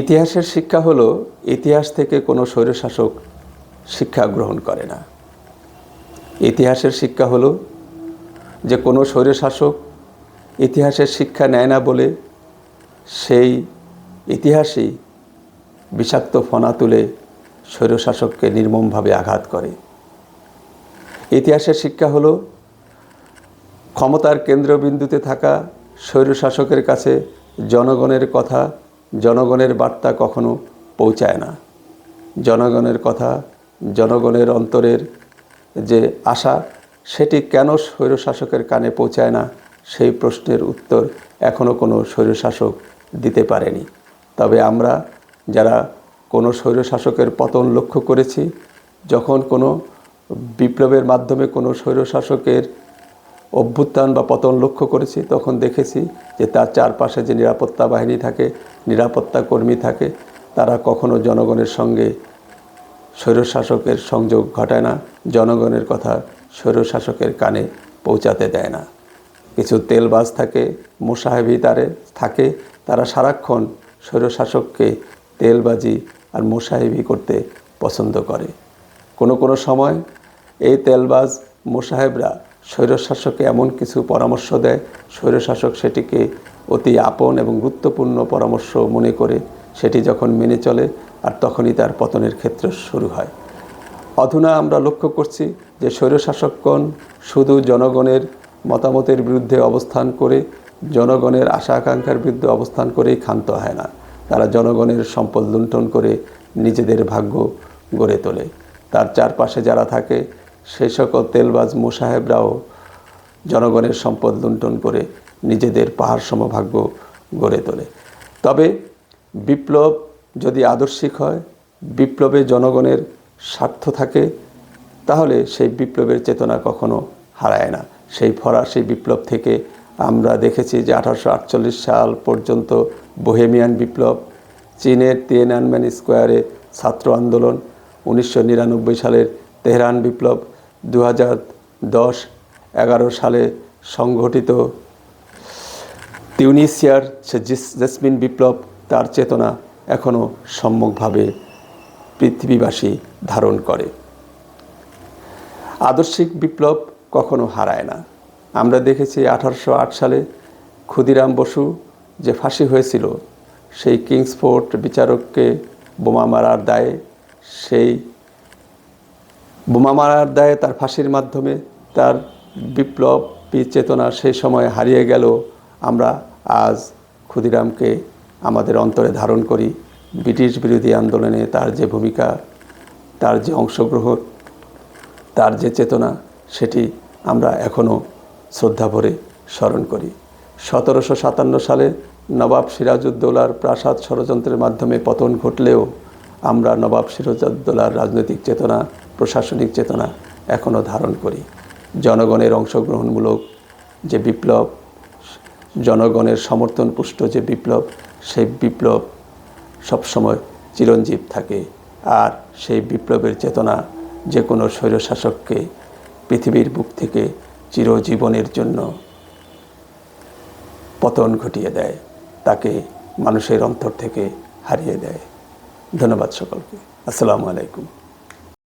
ইতিহাসের শিক্ষা হলো, ইতিহাস থেকে কোনো স্বৈরশাসক শিক্ষা গ্রহণ করে না। ইতিহাসের শিক্ষা হলো যে কোনো স্বৈরশাসক ইতিহাসের শিক্ষা নেয় না বলে সেই ইতিহাসই বিষাক্ত ফনা তুলে স্বৈরশাসককে নির্মমভাবে আঘাত করে। ইতিহাসের শিক্ষা হলো, ক্ষমতার কেন্দ্রবিন্দুতে থাকা স্বৈরশাসকের কাছে জনগণের কথা জনগণের বার্তা কখনো পৌঁছায় না। জনগণের কথা, জনগণের অন্তরের যে আশা, সেটি কেন স্বৈরশাসকের কানে পৌঁছায় না, সেই প্রশ্নের উত্তর এখনও কোনো স্বৈরশাসক দিতে পারেনি। তবে আমরা যারা কোনো স্বৈরশাসকের পতন লক্ষ্য করেছি, যখন কোনো বিপ্লবের মাধ্যমে কোনো স্বৈরশাসকের অভ্যুত্থান বা পতন লক্ষ্য করেছি, তখন দেখেছি যে তার চারপাশে যে নিরাপত্তা বাহিনী থাকে, নিরাপত্তা কর্মী থাকে, তারা কখনো জনগণের সঙ্গে স্বৈরশাসকের সংযোগ ঘটায় না, জনগণের কথা স্বৈরশাসকের কানে পৌঁছাতে দেয় না। কিছু তেলবাজ থাকে, মোসাহেবি তারে থাকে, তারা সারাক্ষণ স্বৈরশাসককে তেলবাজি আর মোসাহেবি করতে পছন্দ করে। কোনো কোনো সময় এই তেলবাজ মোসাহেবরা স্বৈরশাসককে এমন কিছু পরামর্শ দেয়, স্বৈরশাসক সেটিকে অতি আপন এবং গুরুত্বপূর্ণ পরামর্শ মনে করে সেটি যখন মেনে চলে আর তখনই তার পতনের ক্ষেত্র শুরু হয়। অধুনা আমরা লক্ষ্য করছি যে স্বৈরশাসকগণ শুধু জনগণের মতামতের বিরুদ্ধে অবস্থান করে, জনগণের আশা আকাঙ্ক্ষার বিরুদ্ধে অবস্থান করেই ক্ষান্ত হয় না। তারা জনগণের সম্পদ লুণ্ঠন করে নিজেদের ভাগ্য গড়ে তোলে। তার চারপাশে যারা থাকে সেই সকল তেলবাজ মোসাহেবরাও জনগণের সম্পদ লুণ্ঠন করে নিজেদের পাহাড় সমভাগ্য গড়ে তোলে। তবে বিপ্লব যদি আদর্শিক হয়, বিপ্লবে জনগণের স্বার্থ থাকে, তাহলে সেই বিপ্লবের চেতনা কখনো হারায় না। সেই ফরাসি বিপ্লব থেকে আমরা দেখেছি যে আঠারোশো আটচল্লিশ সাল পর্যন্ত বোহেমিয়ান বিপ্লব, চীনের তিয়েনানম্যান স্কোয়ারে ছাত্র আন্দোলন, উনিশশো নিরানব্বই সালের তেহরান বিপ্লব দু হাজার দশ এগারো সালে সংঘটিত তিউনিসিয়ার জেসমিন বিপ্লব তার চেতনা এখনও সম্যকভাবে পৃথিবীবাসী ধারণ করে। আদর্শিক বিপ্লব কখনো হারায় না। আমরা দেখেছি আঠারোশো আট সালে ক্ষুদিরাম বসু যে ফাঁসি হয়েছিল, সেই কিংসফোর্ট বিচারককে বোমা মারার দায়ে সেই বোমা মারার দায়ে তার ফাঁসির মাধ্যমে তার বিপ্লবী চেতনা সেই সময় হারিয়ে গেল। আমরা আজ ক্ষুদিরামকে আমাদের অন্তরে ধারণ করি। ব্রিটিশ বিরোধী আন্দোলনে তার যে ভূমিকা, তার যে অংশগ্রহণ, তার যে চেতনা, সেটি আমরা এখনও শ্রদ্ধা ভরে স্মরণ করি। সতেরোশো সাতান্ন সালে নবাব সিরাজউদ্দৌলার প্রাসাদ ষড়যন্ত্রের মাধ্যমে পতন ঘটলেও আমরা নবাব সিরাজউদ্দৌলার রাজনৈতিক চেতনা প্রশাসনিক চেতনা এখনও ধারণ করি। জনগণের অংশগ্রহণমূলক যে বিপ্লব, জনগণের সমর্থন পুষ্ট যে বিপ্লব, সেই বিপ্লব সবসময় চিরঞ্জীব থাকে। আর সেই বিপ্লবের চেতনা যে কোনো স্বৈরশাসককে পৃথিবীর বুক থেকে চিরজীবনের জন্য পতন ঘটিয়ে দেয়, তাকে মানুষের অন্তর থেকে হারিয়ে দেয়। ধন্যবাদ সকলকে। আসসালামু আলাইকুম।